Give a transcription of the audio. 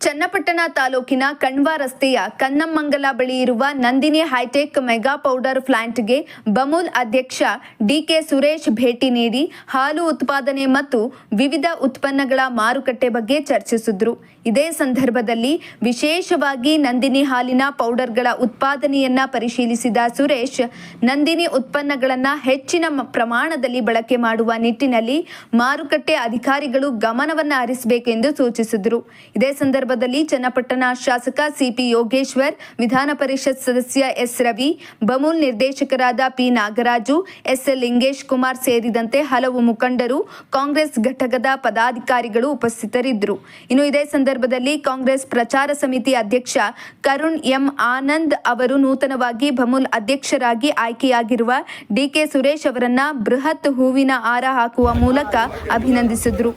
ಚನ್ನಪಟ್ಟಣ ತಾಲೂಕಿನ ಕಣ್ವ ರಸ್ತೆಯ ಕನ್ನಮ್ಮಂಗಲ ಬಳಿ ಇರುವ ನಂದಿನಿ ಹೈಟೆಕ್ ಮೆಗಾ ಪೌಡರ್ ಪ್ಲಾಂಟ್ಗೆ ಬಮೂಲ್ ಅಧ್ಯಕ್ಷ ಡಿಕೆ ಸುರೇಶ್ ಭೇಟಿ ನೀಡಿ ಹಾಲು ಉತ್ಪಾದನೆ ಮತ್ತು ವಿವಿಧ ಉತ್ಪನ್ನಗಳ ಮಾರುಕಟ್ಟೆ ಬಗ್ಗೆ ಚರ್ಚಿಸಿದ್ರು. ಇದೇ ಸಂದರ್ಭದಲ್ಲಿ ವಿಶೇಷವಾಗಿ ನಂದಿನಿ ಹಾಲಿನ ಪೌಡರ್ಗಳ ಉತ್ಪಾದನೆಯನ್ನ ಪರಿಶೀಲಿಸಿದ ಸುರೇಶ್, ನಂದಿನಿ ಉತ್ಪನ್ನಗಳನ್ನ ಹೆಚ್ಚಿನ ಪ್ರಮಾಣದಲ್ಲಿ ಬಳಕೆ ಮಾಡುವ ನಿಟ್ಟಿನಲ್ಲಿ ಮಾರುಕಟ್ಟೆ ಅಧಿಕಾರಿಗಳು ಗಮನವನ್ನು ಹರಿಸಬೇಕೆಂದು ಸೂಚಿಸಿದರು. ಇದೇ ಸಂದರ್ಭದಲ್ಲಿ ಚನ್ನಪಟ್ಟಣ ಶಾಸಕ ಸಿಪಿ ಯೋಗೇಶ್ವರ್, ವಿಧಾನ ಪರಿಷತ್ ಸದಸ್ಯ ಎಸ್ ರವಿ, ಬಮೂಲ್ ನಿರ್ದೇಶಕರಾದ P Nagaraju, S L Lingesh Kumar ಸೇರಿದಂತೆ ಹಲವು ಮುಖಂಡರು, ಕಾಂಗ್ರೆಸ್ ಘಟಕದ ಪದಾಧಿಕಾರಿಗಳು ಉಪಸ್ಥಿತರಿದ್ದರು. ಇನ್ನು ಇದೇ ಸಂದರ್ಭದಲ್ಲಿ ಕಾಂಗ್ರೆಸ್ ಪ್ರಚಾರ ಸಮಿತಿ ಅಧ್ಯಕ್ಷ ಕರುಣ್ ಎಂ ಆನಂದ್ ಅವರು ನೂತನವಾಗಿ ಬಮೂಲ್ ಅಧ್ಯಕ್ಷರಾಗಿ ಆಯ್ಕೆಯಾಗಿರುವ ಡಿಕೆ ಸುರೇಶ್ ಅವರನ್ನ ಬೃಹತ್ ಹೂವಿನ ಹಾರ ಹಾಕುವ ಮೂಲಕ ಅಭಿನಂದಿಸಿದ್ರು.